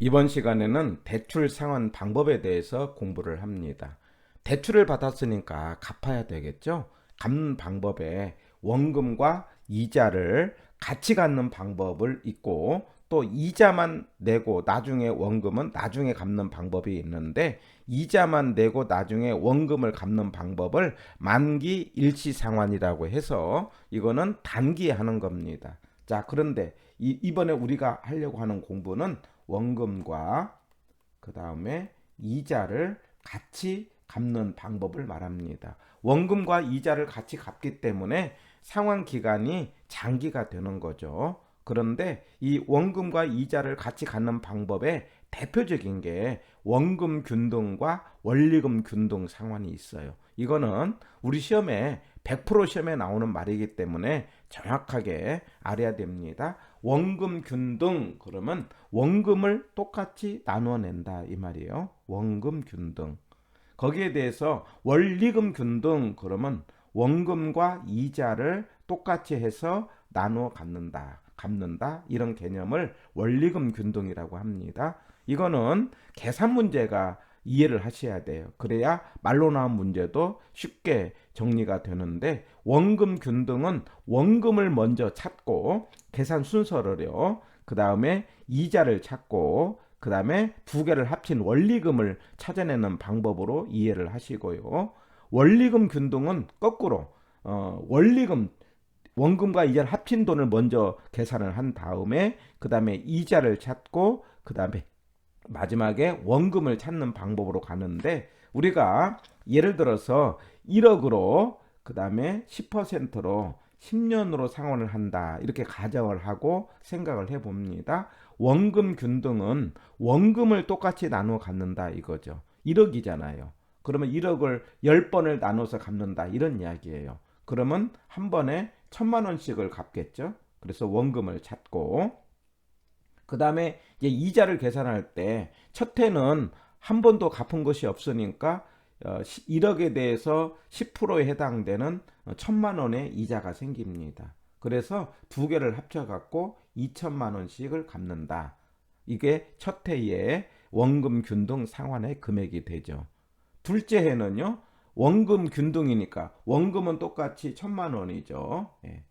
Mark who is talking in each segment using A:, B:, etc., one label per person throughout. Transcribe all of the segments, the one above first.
A: 이번 시간에는 대출 상환 방법에 대해서 공부를 합니다. 대출을 받았으니까 갚아야 되겠죠? 갚는 방법에 원금과 이자를 같이 갚는 방법을 있고 또 이자만 내고 나중에 원금은 나중에 갚는 방법이 있는데 이자만 내고 나중에 원금을 갚는 방법을 만기 일시 상환이라고 해서 이거는 단기에 하는 겁니다. 자, 그런데 이, 이번에 우리가 하려고 하는 공부는 원금과 그 다음에 이자를 같이 갚는 방법을 말합니다. 원금과 이자를 같이 갚기 때문에 상환 기간이 장기가 되는 거죠. 그런데 이 원금과 이자를 같이 갚는 방법의 대표적인 게 원금 균등과 원리금 균등 상환이 있어요. 이거는 우리 시험에 100% 시험에 나오는 말이기 때문에 정확하게 알아야 됩니다. 원금 균등 그러면 원금을 똑같이 나누어 낸다 이 말이에요. 원금 균등. 거기에 대해서 원리금 균등 그러면 원금과 이자를 똑같이 해서 나누어 갚는다. 갚는다. 이런 개념을 원리금 균등이라고 합니다. 이거는 계산 문제가 이해를 하셔야 돼요. 그래야 말로 나온 문제도 쉽게 정리가 되는데 원금 균등은 원금을 먼저 찾고 계산 순서를요. 그 다음에 이자를 찾고 그 다음에 두 개를 합친 원리금을 찾아내는 방법으로 이해를 하시고요. 원리금 균등은 거꾸로 어, 원리금 원금과 이자를 합친 돈을 먼저 계산을 한 다음에 그 다음에 이자를 찾고 그 다음에 마지막에 원금을 찾는 방법으로 가는데 우리가 예를 들어서 1억으로 그 다음에 10%로 10년으로 상환을 한다 이렇게 가정을 하고 생각을 해봅니다. 원금 균등은 원금을 똑같이 나누어 갚는다 이거죠. 1억이잖아요. 그러면 1억을 10번을 나눠서 갚는다 이런 이야기예요. 그러면 한 번에 천만 원씩을 갚겠죠. 그래서 원금을 찾고 그 다음에 이제 이자를 계산할 때 첫 해는 한 번도 갚은 것이 없으니까 1억에 대해서 10%에 해당되는 천만 원의 이자가 생깁니다. 그래서 두 개를 합쳐 갖고 2천만 원씩을 갚는다. 이게 첫 해의 원금 균등 상환의 금액이 되죠. 둘째 해는요. 원금 균등이니까 원금은 똑같이 천만 원이죠. 예.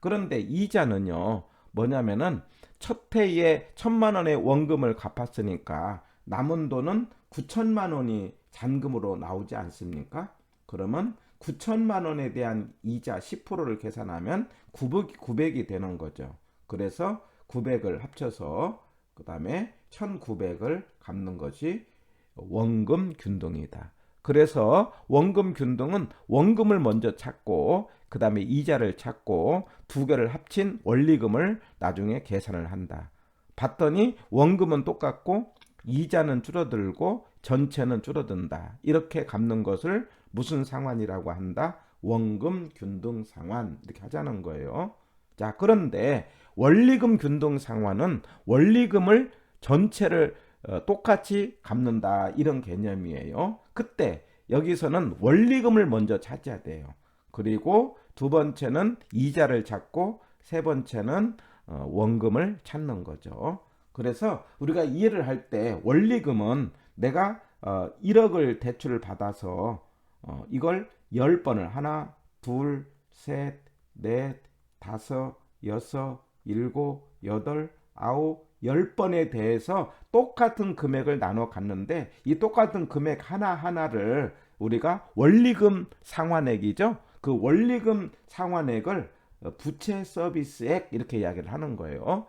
A: 그런데 이자는요. 뭐냐면은 첫 해에 천만 원의 원금을 갚았으니까 남은 돈은 9천만 원이 잔금으로 나오지 않습니까? 그러면 9천만 원에 대한 이자 10%를 계산하면 900, 900이 되는 거죠. 그래서 900을 합쳐서 그 다음에 1900을 갚는 것이 원금 균등이다. 그래서 원금 균등은 원금을 먼저 찾고 그 다음에 이자를 찾고 두 개를 합친 원리금을 나중에 계산을 한다. 봤더니 원금은 똑같고 이자는 줄어들고 전체는 줄어든다. 이렇게 갚는 것을 무슨 상환이라고 한다? 원금 균등 상환 이렇게 하자는 거예요. 자, 그런데 원리금 균등 상환은 원리금을 전체를 어, 똑같이 갚는다 이런 개념이에요. 그때 여기서는 원리금을 먼저 찾아야 돼요. 그리고 두 번째는 이자를 찾고 세 번째는 어, 원금을 찾는 거죠. 그래서 우리가 이해를 할 때 원리금은 내가 어, 1억을 대출을 받아서 어, 이걸 10번을 하나, 둘, 셋, 넷, 다섯, 여섯, 일곱, 여덟, 아홉, 열 번에 대해서 똑같은 금액을 나눠 갔는데 이 똑같은 금액 하나하나를 우리가 원리금 상환액이죠. 그 원리금 상환액을 부채 서비스액 이렇게 이야기를 하는 거예요.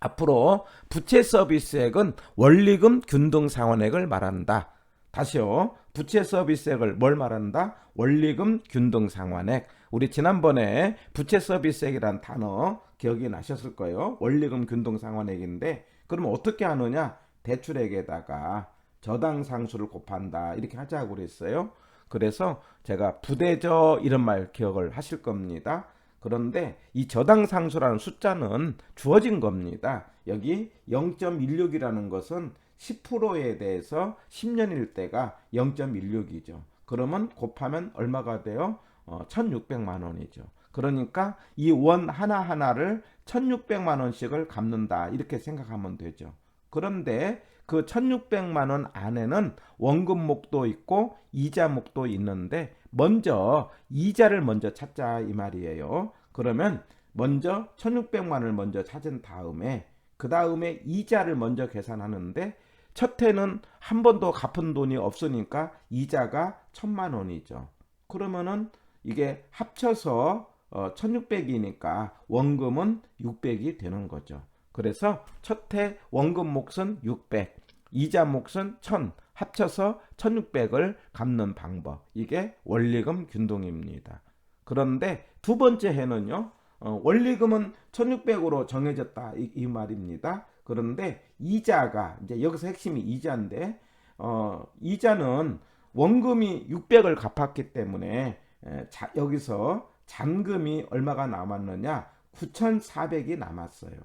A: 앞으로 부채 서비스액은 원리금 균등 상환액을 말한다. 다시요. 부채 서비스액을 뭘 말한다? 원리금 균등 상환액. 우리 지난번에 부채 서비스액이란 단어 기억이 나셨을 거예요. 원리금 균등 상환액인데 그러면 어떻게 하느냐? 대출액에다가 저당 상수를 곱한다. 이렇게 하자고 그랬어요. 그래서 제가 부대저 이런 말 기억을 하실 겁니다. 그런데 이 저당 상수라는 숫자는 주어진 겁니다. 여기 0.16이라는 것은 10%에 대해서 10년일 때가 0.16이죠. 그러면 곱하면 얼마가 돼요? 어, 1,600만 원이죠. 그러니까 이 원 하나하나를 1,600만 원씩을 갚는다. 이렇게 생각하면 되죠. 그런데 그 1600만 원 안에는 원금 목도 있고 이자 목도 있는데 먼저 이자를 먼저 찾자 이 말이에요. 그러면 먼저 1600만 원을 먼저 찾은 다음에 그 다음에 이자를 먼저 계산하는데 첫 해는 한 번도 갚은 돈이 없으니까 이자가 1000만 원이죠. 그러면은 이게 합쳐서 어, 1600이니까 원금은 600이 되는 거죠. 그래서 첫 해 원금 몫은 600, 이자 몫은 1000, 합쳐서 1600을 갚는 방법. 이게 원리금 균등입니다. 그런데 두 번째 해는요. 어, 원리금은 1600으로 정해졌다 이, 이 말입니다. 그런데 이자가 이제 여기서 핵심이 이자인데 어, 이자는 원금이 600을 갚았기 때문에 에, 자, 여기서 잔금이 얼마가 남았느냐? 9,400이 남았어요.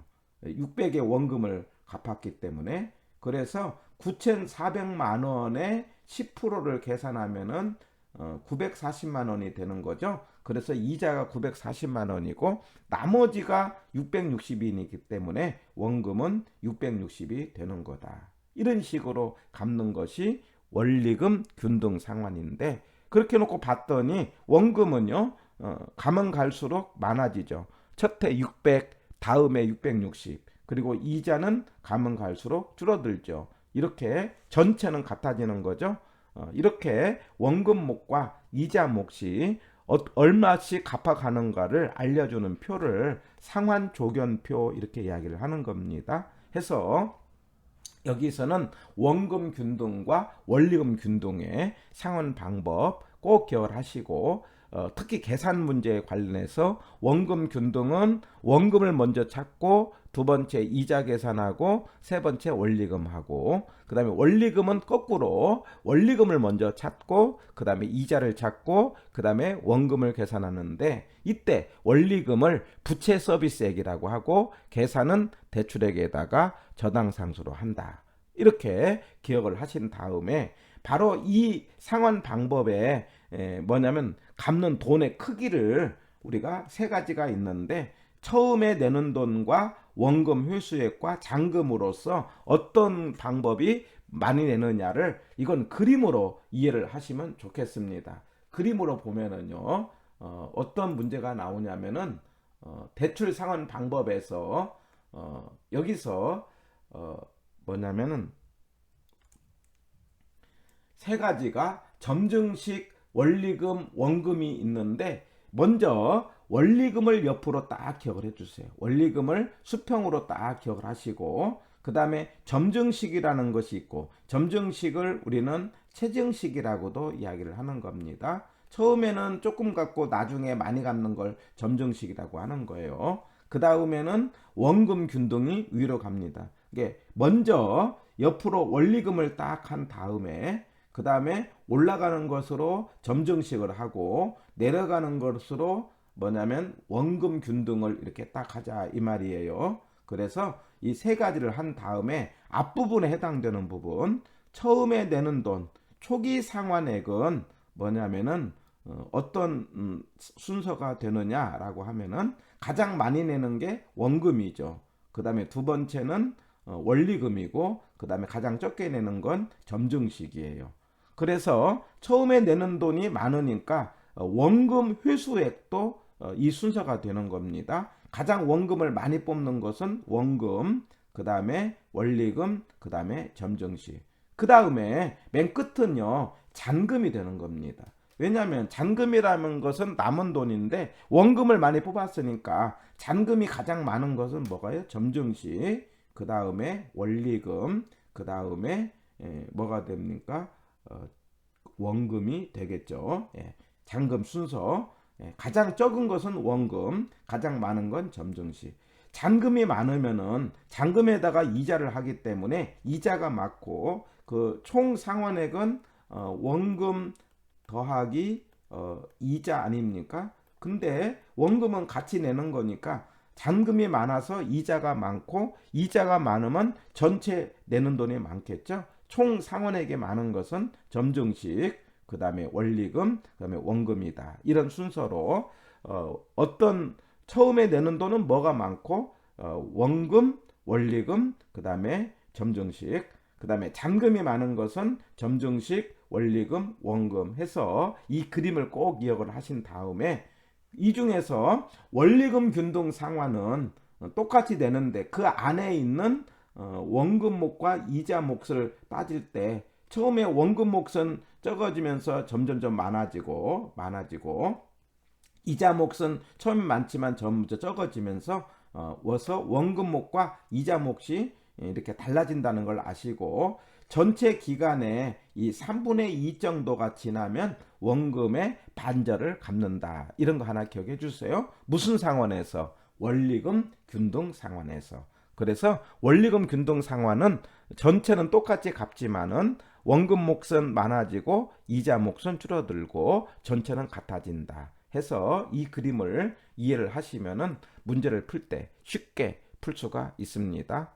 A: 600의 원금을 갚았기 때문에 그래서 9,400만 원의 10%를 계산하면은 어, 940만 원이 되는 거죠. 그래서 이자가 940만 원이고 나머지가 660이기 때문에 원금은 660이 되는 거다. 이런 식으로 갚는 것이 원리금 균등 상환인데 그렇게 놓고 봤더니 원금은요 어, 가면 갈수록 많아지죠. 첫 해 600, 다음에 660, 그리고 이자는 가면 갈수록 줄어들죠. 이렇게 전체는 같아지는 거죠. 어, 이렇게 원금목과 이자 몫이 어, 얼마씩 갚아가는가를 알려주는 표를 상환 조견표 이렇게 이야기를 하는 겁니다. 해서 여기서는 원금 균등과 원리금 균등의 상환 방법 꼭 기억하시고 어, 특히 계산 문제에 관련해서 원금 균등은 원금을 먼저 찾고 두 번째 이자 계산하고 세 번째 원리금하고 그 다음에 원리금은 거꾸로 원리금을 먼저 찾고 그 다음에 이자를 찾고 그 다음에 원금을 계산하는데 이때 원리금을 부채 서비스액이라고 하고 계산은 대출액에다가 저당 상수로 한다. 이렇게 기억을 하신 다음에 바로 이 상환 방법에 뭐냐면 갚는 돈의 크기를 우리가 세 가지가 있는데 처음에 내는 돈과 원금 회수액과 잔금으로서 어떤 방법이 많이 내느냐를 이건 그림으로 이해를 하시면 좋겠습니다. 그림으로 보면은요 어, 떤 문제가 나오냐면은 어, 대출 상환 방법에서 어, 여기서 어, 뭐냐면은 세 가지가 점증식 원리금 원금이 있는데 먼저 원리금을 옆으로 딱 기억을 해주세요. 원리금을 수평으로 딱 기억을 하시고 그 다음에 점증식이라는 것이 있고 점증식을 우리는 체증식이라고도 이야기를 하는 겁니다. 처음에는 조금 갖고 나중에 많이 갚는 걸 점증식이라고 하는 거예요. 그 다음에는 원금 균등이 위로 갑니다. 이게 먼저 옆으로 원리금을 딱 한 다음에 그 다음에 올라가는 것으로 점증식을 하고 내려가는 것으로 뭐냐면 원금 균등을 이렇게 딱 하자 이 말이에요. 그래서 이 세 가지를 한 다음에 앞부분에 해당되는 부분 처음에 내는 돈 초기 상환액은 뭐냐면은 어, 어떤 음, 순서가 되느냐라고 하면은 가장 많이 내는 게 원금이죠. 그 다음에 두 번째는 어, 원리금이고 그 다음에 가장 적게 내는 건 점증식이에요. 그래서 처음에 내는 돈이 많으니까 어, 원금 회수액도 어, 이 순서가 되는 겁니다. 가장 원금을 많이 뽑는 것은 원금, 그 다음에 원리금, 그 다음에 점정시. 그 다음에 맨 끝은요, 잔금이 되는 겁니다. 왜냐하면 잔금이라는 것은 남은 돈인데 원금을 많이 뽑았으니까 잔금이 가장 많은 것은 뭐가요? 점증시, 그 다음에 원리금, 그 다음에 예, 뭐가 됩니까? 어, 원금이 되겠죠. 예, 잔금 순서 예, 가장 적은 것은 원금, 가장 많은 건 점증시. 잔금이 많으면은 잔금에다가 이자를 하기 때문에 이자가 많고 그 총 상환액은 어, 원금 더하기 어, 이자 아닙니까? 근데 원금은 같이 내는 거니까 잔금이 많아서 이자가 많고 이자가 많으면 전체 내는 돈이 많겠죠. 총 상환액이 많은 것은 점증식, 그 다음에 원리금, 그 다음에 원금이다. 이런 순서로 어, 어떤 처음에 내는 돈은 뭐가 많고 어, 원금, 원리금, 그 다음에 점증식, 그 다음에 잔금이 많은 것은 점증식, 원리금, 원금 해서 이 그림을 꼭 기억을 하신 다음에 이 중에서 원리금 균등 상환은 똑같이 되는데 그 안에 있는 어, 원금 몫과 이자 몫을 따질 때 처음에 원금 몫은 적어지면서 점점점 많아지고 많아지고 이자 몫은 처음 많지만 점점 적어지면서 어, 워서 원금 몫과 이자 몫이 이렇게 달라진다는 걸 아시고 전체 기간에 이 3분의 2 정도가 지나면 원금의 반절을 갚는다. 이런 거 하나 기억해 주세요. 무슨 상황에서? 원리금 균등 상환에서. 그래서 원리금 균등 상환은 전체는 똑같이 갚지만은 원금 몫은 많아지고 이자 몫은 줄어들고 전체는 같아진다. 해서 이 그림을 이해를 하시면은 문제를 풀 때 쉽게 풀 수가 있습니다.